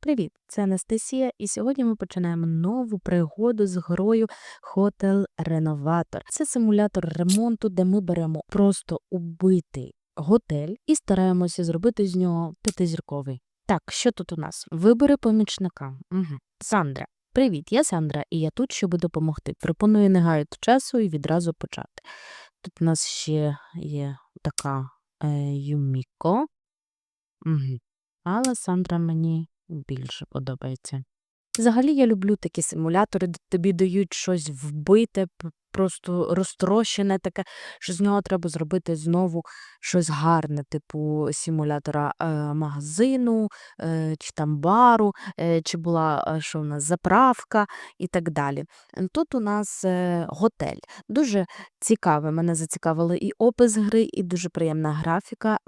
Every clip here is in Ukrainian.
Привіт, це Анастасія, і сьогодні ми починаємо нову пригоду з грою Hotel Renovator. Це симулятор ремонту, де ми беремо просто убитий готель і стараємося зробити з нього п'ятизірковий. Так, що тут у нас? Вибори помічника. Угу. Сандра. Привіт, я Сандра, і я тут, щоб допомогти. Пропоную не гаяти часу і відразу почати. Тут у нас ще є така е, Юміко. Угу. Але Сандра мені більше подобається. Взагалі я люблю такі симулятори, де тобі дають щось вбите, просто розтрощене таке, що з нього треба зробити знову щось гарне, типу симулятора е, магазину, е, чи там бару, е, чи була що в нас заправка і так далі. Тут у нас готель. Дуже цікаве. Мене зацікавили і опис гри, і дуже приємна графіка.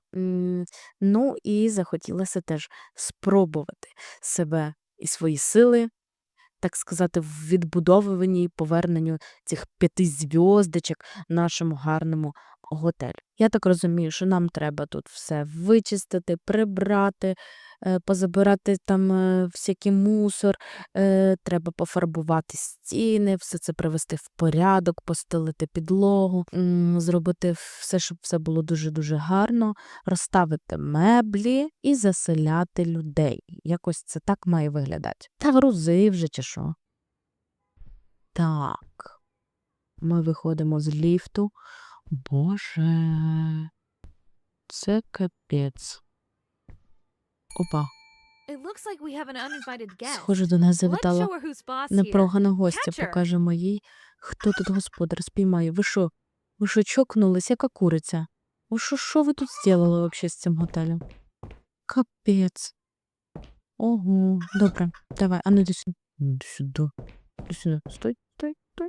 Ну і захотілося теж спробувати себе і свої сили, так сказати, в відбудовуванні і поверненню цих п'яти зв'яздочок нашому гарному готелю. Я так розумію, що нам треба тут все вичистити, прибрати, е, позабирати там е, всякий мусор, е, треба пофарбувати стіни, все це привести в порядок, постелити підлогу, зробити все, щоб все було дуже-дуже гарно, розставити меблі і заселяти людей. Якось це так має виглядати. Та грузи вже чи що. Так. Ми виходимо з ліфту. Боже, це капець. Опа, схоже, до нас завітала непрогана гостя. Покажемо їй, хто тут господар спіймає. Ви що? Ви що, чокнулись, яка куриця? Ви що, що ви тут зробили вообще з цим готелем? Капець. Ого, добре, давай, а ну йди сюди. Сюди. Сюди. Стой. Стой. Стой.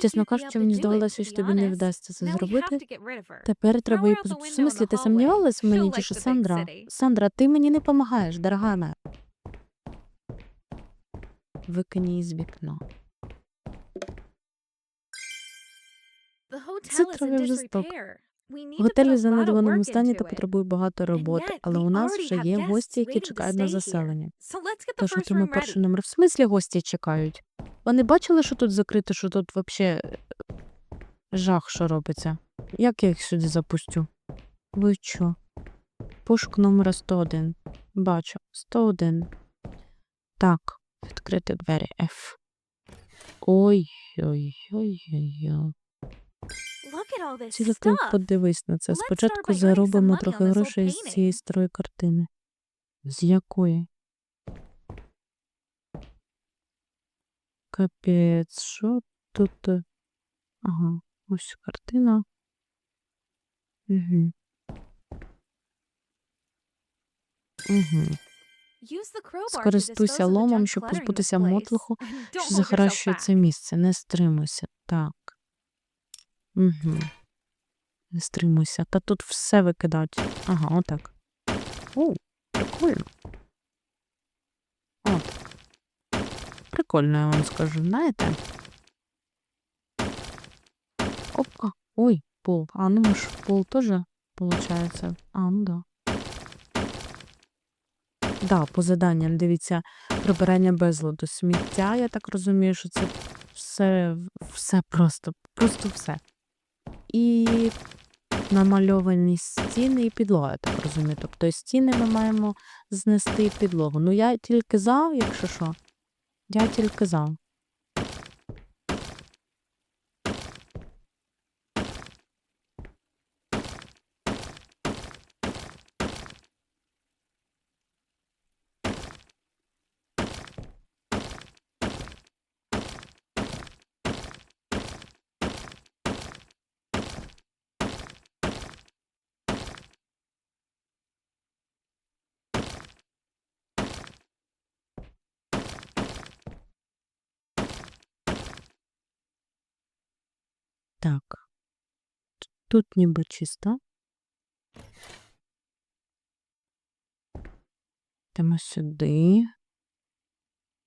Чесно кажучи, мені здавалося, що тобі не вдасться це зробити. Тепер треба її. В смислі, ти сумнівалась в мені, чи що Сандра? Сандра, ти мені не допомагаєш, дорога моя. Викинь її з вікна. Це трохи need to Готель у занедбаному стані та потребує багато роботи, але у нас вже є гості, які чекають на заселення. Тож отримай перший номер. В смислі гості чекають. Вони бачили, що тут закрито, що тут взагалі жах, що робиться. Як я їх сюди запустю? Ви що? Пошук номера 101. Бачу. 101. Так, відкрити двері F. Ой-ой-ой-ой. Look at all this Тільки stuff. подивись на це. Спочатку заробимо трохи грошей з цієї старої картини. З якої? Капець, що тут? Ага, ось картина. Угу. Угу. Скористуйся ломом, щоб позбутися мотлуху, що захаращує це місце. Не стримуйся. Так. Угу. Не стримуйся. Та тут все викидають. Ага, отак. О, прикольно. От. Прикольно, я вам скажу, знаєте? Опа. Ой, пол. А, ну ж пол теж получається. А, ну да. Да, по заданням, дивіться, прибирання безладу, сміття, я так розумію, що це все, все просто, просто все. І намальовані стіни і підлога, я так розумію. Тобто стіни ми маємо знести і підлогу. Ну, я тільки за, якщо що. Я тільки Так. Тут ніби чисто. Йдемо сюди.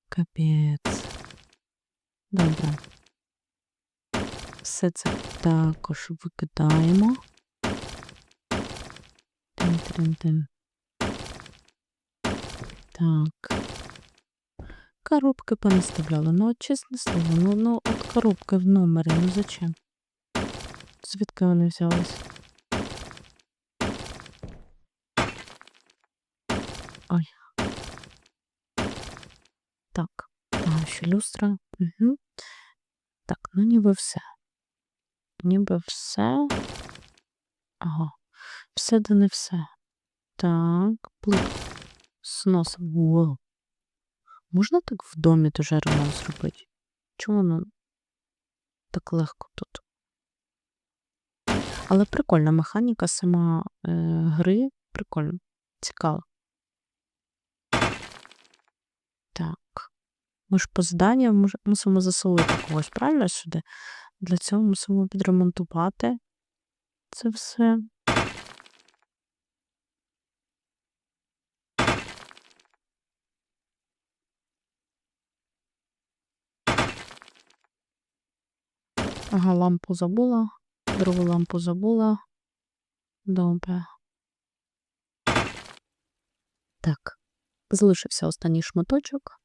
Капець. Добре. Все це також викидаємо. Тин-тин-тин. Так. Коробки понаставляли. Ну, от чесне слово, ну, ну от коробки в номері, ну зачем? Звідки вони взялись? Ой. Так. А, ще люстра. Угу. Так, ну ніби все. Ніби все. Ага. Все да не все. Так, плитку. З носом. Wow. Можна так в домі дуже ремонт зробити? Чому воно так легко тут? Але прикольна механіка сама е, гри. Прикольно. Цікаво. Так. Ми ж по зданням муж- мусимо заселити когось, правильно сюди? Для цього мусимо підремонтувати це все. Ага, лампу забула. Другу лампу забула. Добре. Так. Залишився останній шматочок.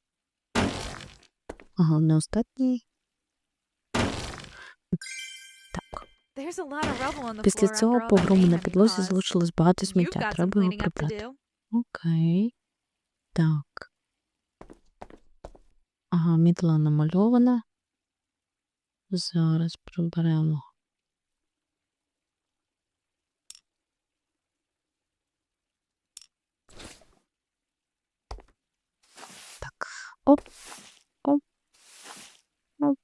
Ага, не останній. Так. Після цього after all по that грому на підлозі залишилось багато сміття. Треба його прибрати. Окей. Так. Ага, мітла намальована. Зараз приберемо. Так. Оп. Оп. Оп.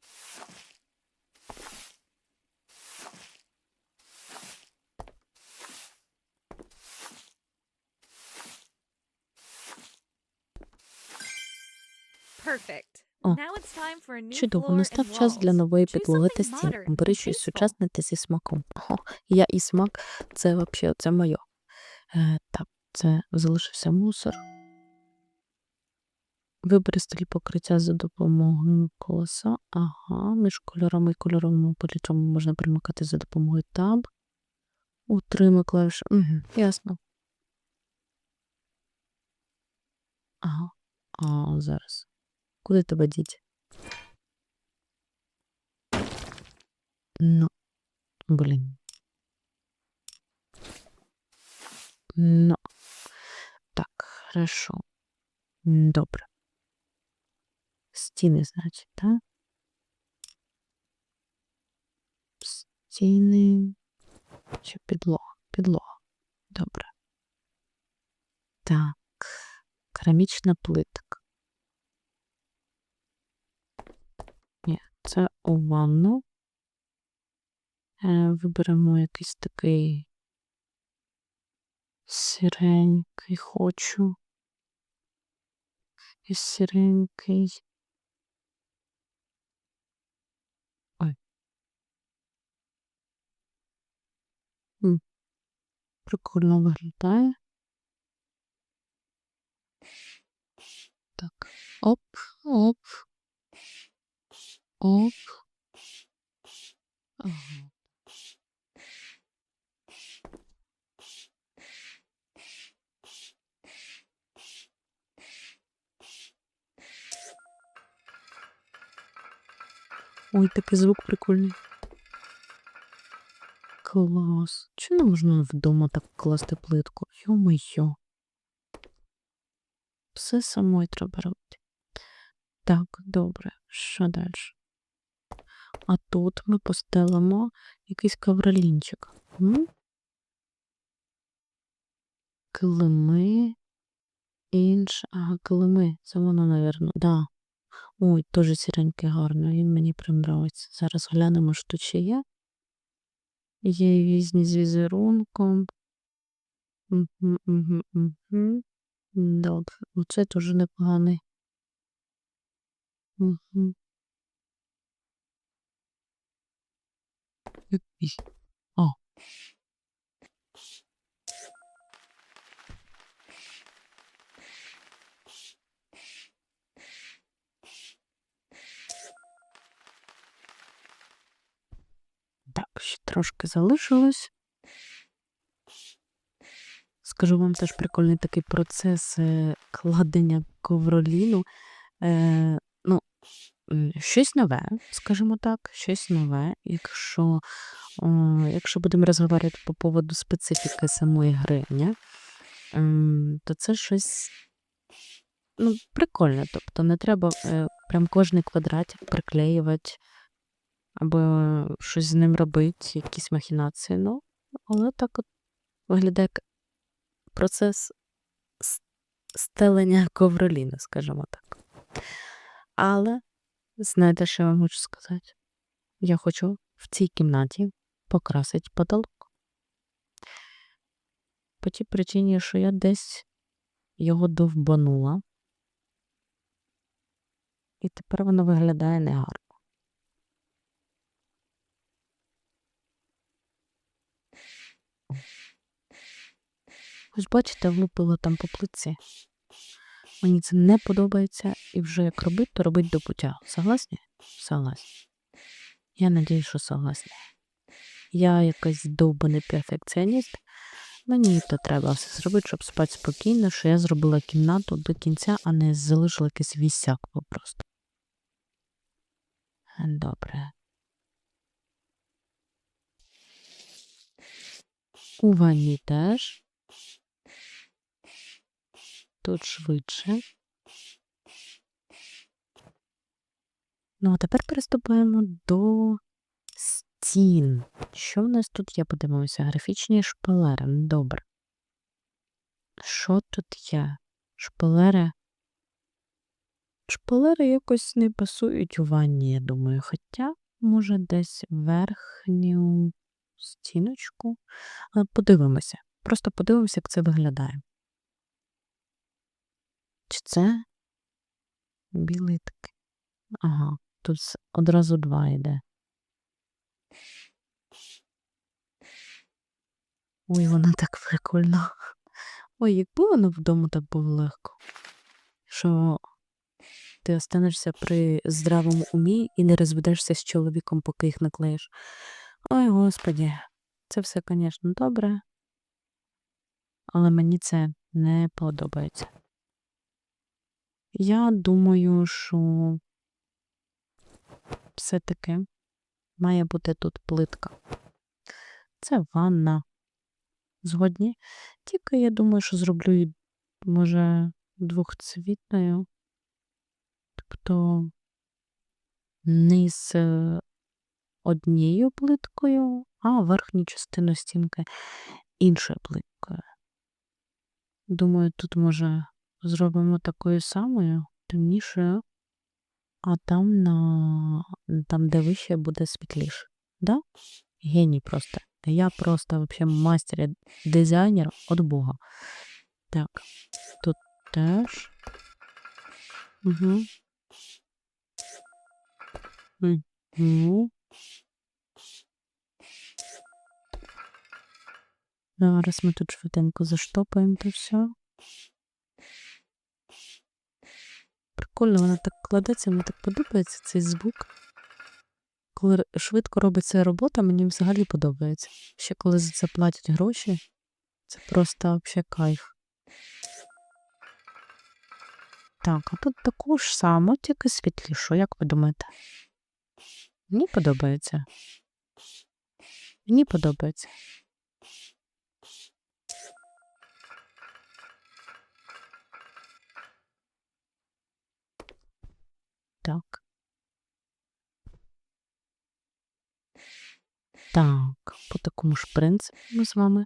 Чудово, настав час для нової підлоги та стін. Бери щось сучасне та зі смаком. О, я і смак це взагалі це моє. Е, так, це залишився мусор. Вибери стиль покриття за допомогою колеса. Ага, між кольорами і кольоровими палітрами можна примикати за допомогою таб. Утримай клавішу. Угу, ясно. Ага. А, зараз. Куди тебе діть? Ну, блін. Ну. Так, хорошо. Добре. Стіни, значить, так? Стіни. Чи підлога? Підлога. Добре. Так. Керамічна плитка. Ні, це у ванну. Е, Виберемо якийсь такий сіренький хочу. І сіренький. Ой. М, Прикольно виглядає. Так. Оп, оп. Оп. Ой, такий звук прикольний. Клас. Чи не можна вдома так класти плитку? Йо-моє. Все самой треба робити. Так, добре. Що далі? А тут ми постелимо якийсь ковролінчик. М? Килими. Інше. Ага, килими. Це воно, напевно. Да. Ой, теж сіренький гарний. Він мені прям нравиться. Зараз глянемо, що ще є. Є різні з візерунком. Мгм, мгм, мгм. Добре. Оце теж непоганий. Мгм. Ще трошки залишилось. Скажу вам теж прикольний такий процес е, кладення ковроліну. Е, ну, щось нове, скажімо так, щось нове. Якщо, о, якщо будемо розговорювати по поводу специфіки самої гри, ні? Ем, то це щось ну, прикольне. Тобто не треба е, прям кожний квадратик приклеювати або щось з ним робити, якісь махінації. Ну, але так от виглядає процес стелення ковроліна, скажімо так. Але знаєте, що я вам хочу сказати? Я хочу в цій кімнаті покрасити потолок. По тій причині, що я десь його довбанула. І тепер воно виглядає негарно. Ось бачите, влупило там по плитці. Мені це не подобається, і вже як робить, то робить до пуття. Согласні? Согласні. Я надіюсь, що согласні. Я якийсь довбаний перфекціоніст. Мені то треба все зробити, щоб спати спокійно, що я зробила кімнату до кінця, а не залишила якийсь вісяк просто. Добре. У ванні теж. Тут швидше. Ну, а тепер переступаємо до стін. Що в нас тут є? Подивимося. Графічні шпалери. Добре. Що тут є? Шпалери. Шпалери якось не пасують у ванні, я думаю. Хоча, може, десь верхню стіночку. Подивимося. Просто подивимося, як це виглядає. Чи це білий такий? Ага, тут одразу два йде. Ой, вона так прикольно. Ой, якби воно вдома так було легко. Що ти останешся при здравому умі і не розведешся з чоловіком, поки їх наклеїш. Ой, господі, це все, звісно, добре. Але мені це не подобається. Я думаю, що все-таки має бути тут плитка. Це ванна. Згодні. Тільки я думаю, що зроблю її, може, двохцвітною. Тобто низ е, однією плиткою, а верхню частину стінки іншою плиткою. Думаю, тут може зробимо такою самою, темнішою, а там на там, де вище, буде світліше. Да? Геній просто. Я просто вообще мастер, дизайнер від Бога. Так, тут теж. Угу. Угу. Зараз ми тут швиденько заштопаємо то все. Прикольно, вона так кладеться, мені так подобається цей звук. Коли швидко робиться робота, мені взагалі подобається. Ще коли за це платять гроші, це просто вообще кайф. Так, а тут також само, тільки світліше, як ви думаєте? Мені подобається. Мені подобається. Так. Так, по такому ж принципу ми з вами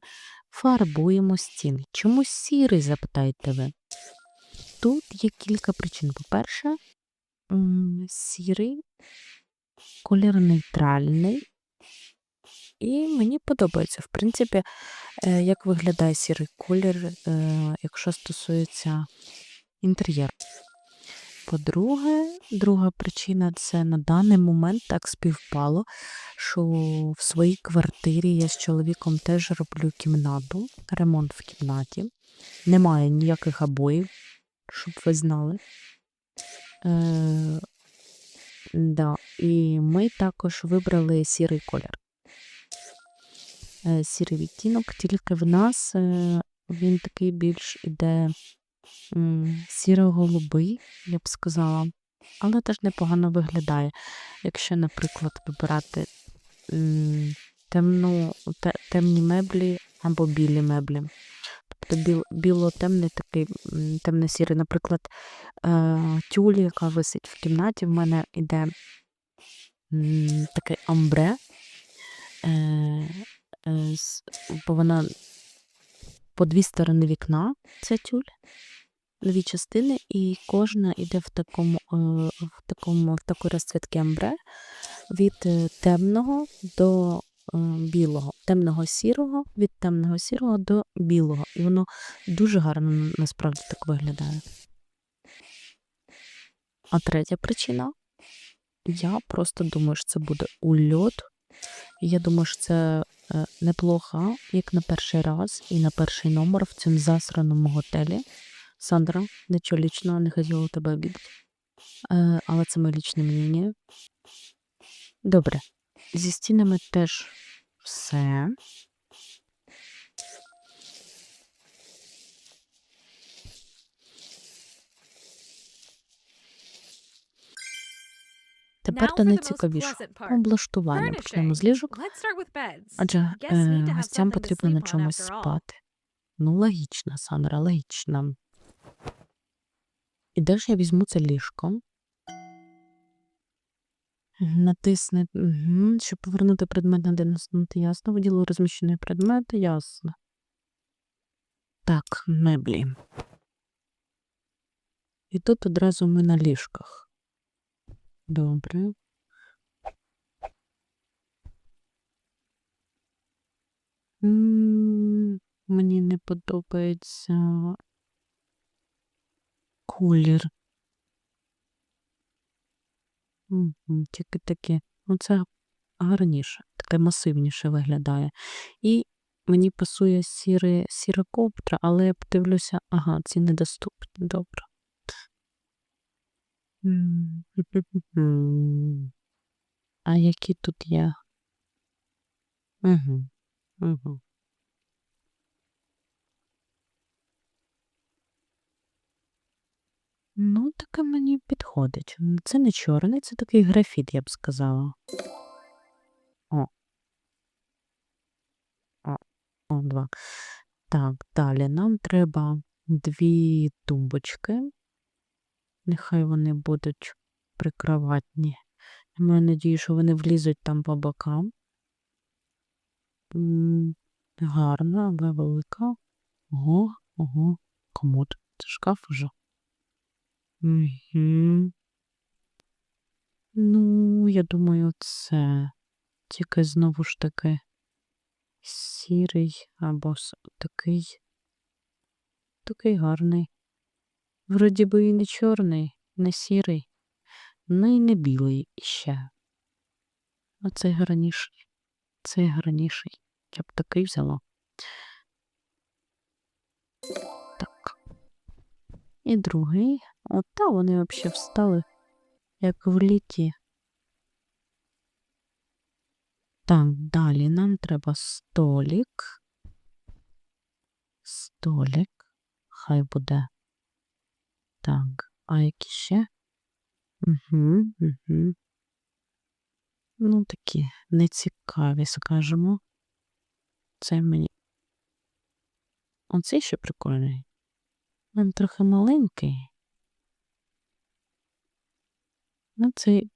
фарбуємо стіни. Чому сірий, запитаєте ви? Тут є кілька причин. По-перше, сірий колір нейтральний. І мені подобається, в принципі, е, як виглядає сірий колір, е, якщо стосується інтер'єру. По-друге, друга причина це на даний момент так співпало, що в своїй квартирі я з чоловіком теж роблю кімнату, ремонт в кімнаті. Немає ніяких обоїв, щоб ви знали. Е, да. І ми також вибрали сірий колір. Е, сірий відтінок, тільки в нас е, він такий більш іде сіро-голубий, я б сказала, але теж непогано виглядає. Якщо, наприклад, вибирати темну, те, темні меблі або білі меблі. Тобто біло-темний такий темно-сірий, наприклад, е, тюль, яка висить в кімнаті, в мене йде таке амбре, е, е, бо вона по дві сторони вікна, ця тюль, дві частини, і кожна йде в такому, е, в такому, в такої розцвітки амбре від е, темного до е, білого, темного сірого, від темного сірого до білого. І воно дуже гарно насправді так виглядає. А третя причина. Я просто думаю, що це буде ульот. Я думаю, що це неплохо, як на перший раз і на перший номер в цьому засраному готелі. Сандра, нічого лічного, не хотіла тебе обідати. Е, але це моє лічне мнення. Добре. Зі стінами теж все. Тепер pleasant part. Облаштування. Почнемо з ліжок. Адже е, гостям потрібно на чомусь спати. Ну, логічно, Сандра, логічно. І де ж я візьму це ліжко? Натисни, щоб повернути предмет на де наснути, ясно. Виділу розміщений предмет, ясно. Так, меблі. І тут одразу ми на ліжках. Добре. Мені не подобається колір. Тільки таке. Ну, це гарніше, таке масивніше виглядає. І мені пасує сіре, сіра ковдра, але я подивлюся, ага, ці недоступні. Добре. А які тут є? Угу, угу. Ну, таке мені підходить. Це не чорний, це такий графіт, я б сказала. О. О, о, два. Так, далі нам треба дві тумбочки. Нехай вони будуть прикроватні. Я маю надію, що вони влізуть там по бокам. Гарна, але велика. Ого, ого, комод. Це шкаф уже. Угу. Ну, я думаю, це тільки знову ж таки сірий або такий, такий гарний. Вроді би і не чорний, не сірий, ну і не білий іще. А цей гарніший, цей гарніший. Я б такий взяла. І другий. От та вони взагалі встали, як в літі. Так, далі нам треба столик. Столик. Хай буде. Так, а які ще? Угу, угу. Ну, такі нецікаві, скажемо. Це мені. Оцей ще прикольний. Він трохи маленький. Ну, цей,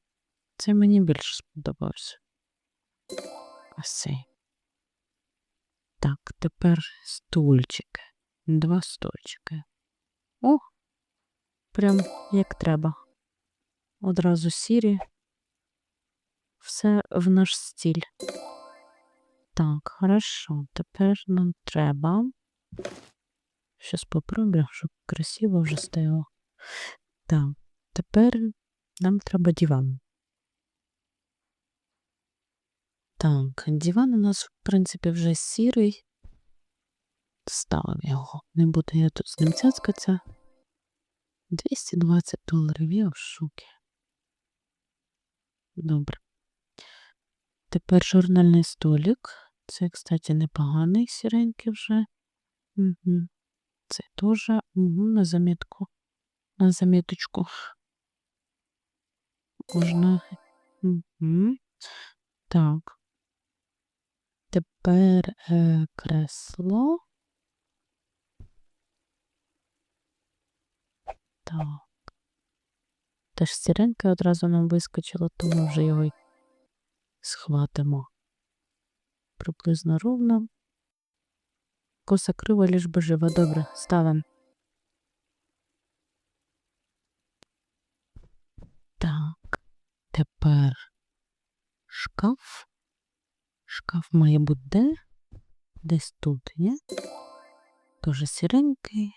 цей мені більше сподобався. Ось цей. Так, тепер стульчики. Два стульчики. О, прям як треба. Одразу сірі. Все в наш стиль. Так, хорошо. Тепер нам треба. Щас попробую, щоб красиво вже стояло. Так, тепер нам треба диван. Так, диван у нас, в принципі, вже сірий. Ставив його. Не буду я тут з ним цяцкатися. 220 доларів, я в шокі. Добре. Тепер журнальний столик. Це, кстати, непоганий сіренький вже. Це теж угу, на замітку. На заміточку. Можна. Угу. Так. Тепер е, кресло. Так. Теж сіренька одразу нам вискочила, тому вже його й схватимо. Приблизно ровно. Коса крива, ліж би жива. Добре, ставимо. Так, тепер шкаф. Шкаф має бути де? Десь тут, ні? Тоже сіренький.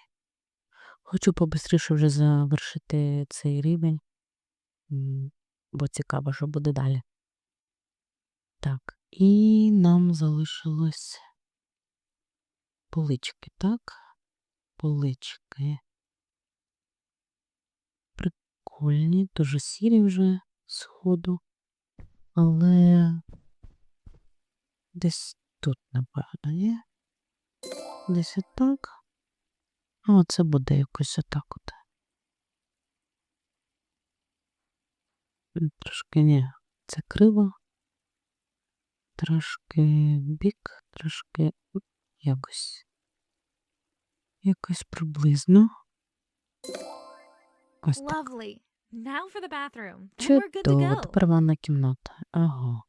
Хочу побистріше вже завершити цей рівень, бо цікаво, що буде далі. Так, і нам залишилось полички, так? Полички. Прикольні, дуже сірі вже сходу. Але десь тут, напевно, є. Десь отак. А оце буде якось отак от. Трошки ні. Це криво. Трошки бік, трошки якось. Якось приблизно. Ось так. Lovely. Now for the bathroom. And we're good to Чудово, тепер ванна кімната. Ага.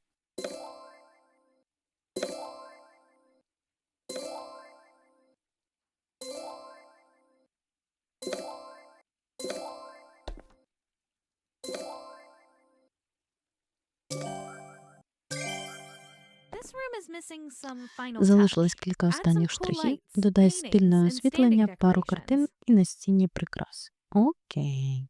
Залишилось кілька останніх штрихів. Додай стильне освітлення, пару картин і настінні прикраси. Окей.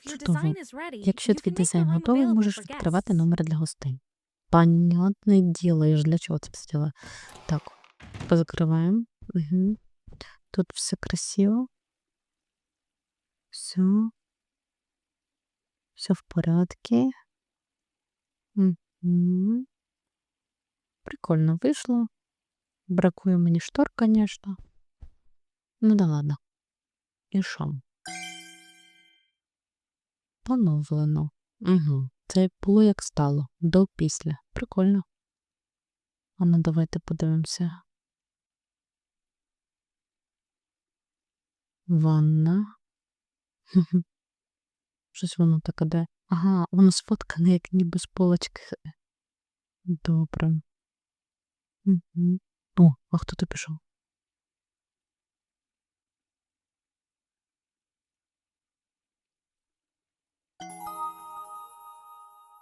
Чудово. design is ready, Якщо твій can make the дизайн готовий, можеш відкривати номери для гостей. Понятне діло, я ж для чого це зробила. Так, позакриваємо. Угу. Тут все красиво. Все. Все в порядку. Угу. Прикольно вийшло. Бракує мені штор, звісно. Ну да ладно. І що? Поновлено. Угу. Це було як стало. До після. Прикольно. А ну давайте подивимося. Ванна. Щось воно таке де. Ага, воно сфоткане, як ніби з полочки. Добре. Угу. О, а хто то пішов?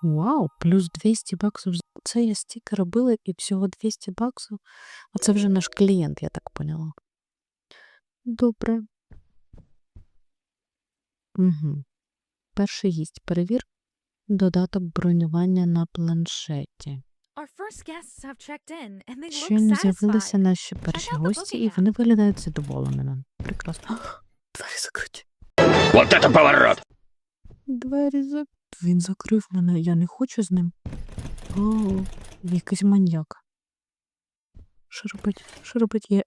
Вау, плюс 200 баксів. Це я стільки робила і всього 200 баксів. А це вже наш клієнт, я так поняла. Добре. Угу. Перший гість. Перевір додаток бронювання на планшеті. Щойно з'явилися наші перші гості, і вони виглядають задоволеними. Прекрасно. Двері закриті. Вот это поворот! Двері зак... Він закрив мене, я не хочу з ним. О, якийсь маньяк. Що робить? Що робить? Я...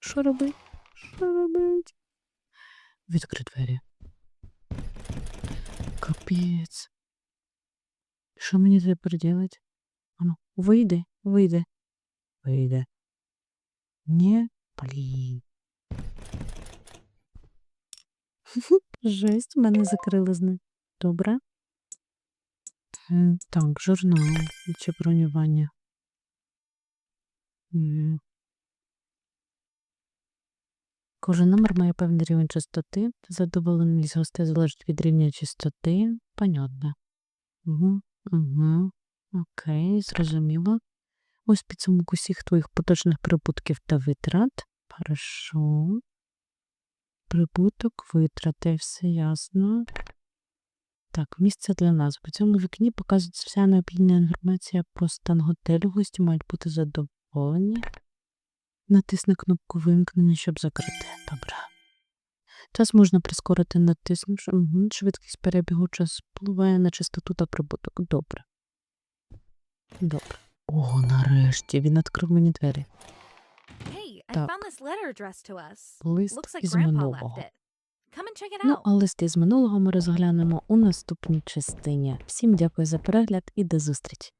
Що- робить? Що робить? Відкрий двері. Капець. Що мені тепер делать? Ану, вийди, вийди. Вийде. Ні, блін. Жесть, мене закрили з ним. Добре. М, Так, журнал чи бронювання. Кожен номер має певний рівень частоти. Задоволеність гостей залежить від рівня частоти. Понятно. Угу, угу. Окей, зрозуміло. Ось підсумок усіх твоїх поточних прибутків та витрат. Хорошо. Прибуток, витрати, все ясно. Так, місце для нас. У цьому вікні показується вся необхідна інформація про стан готелю. Гості мають бути задоволені. Натисни кнопку вимкнення, щоб закрити. Добре. Час можна прискорити, натиснувши. Угу. Швидкість перебігу час впливає на чистоту та прибуток. Добре. Добре. О, нарешті він відкрив мені двері. Hey, Так. us. Лист Looks like із минулого. Ну, а листи з минулого ми розглянемо у наступній частині. Всім дякую за перегляд і до зустрічі!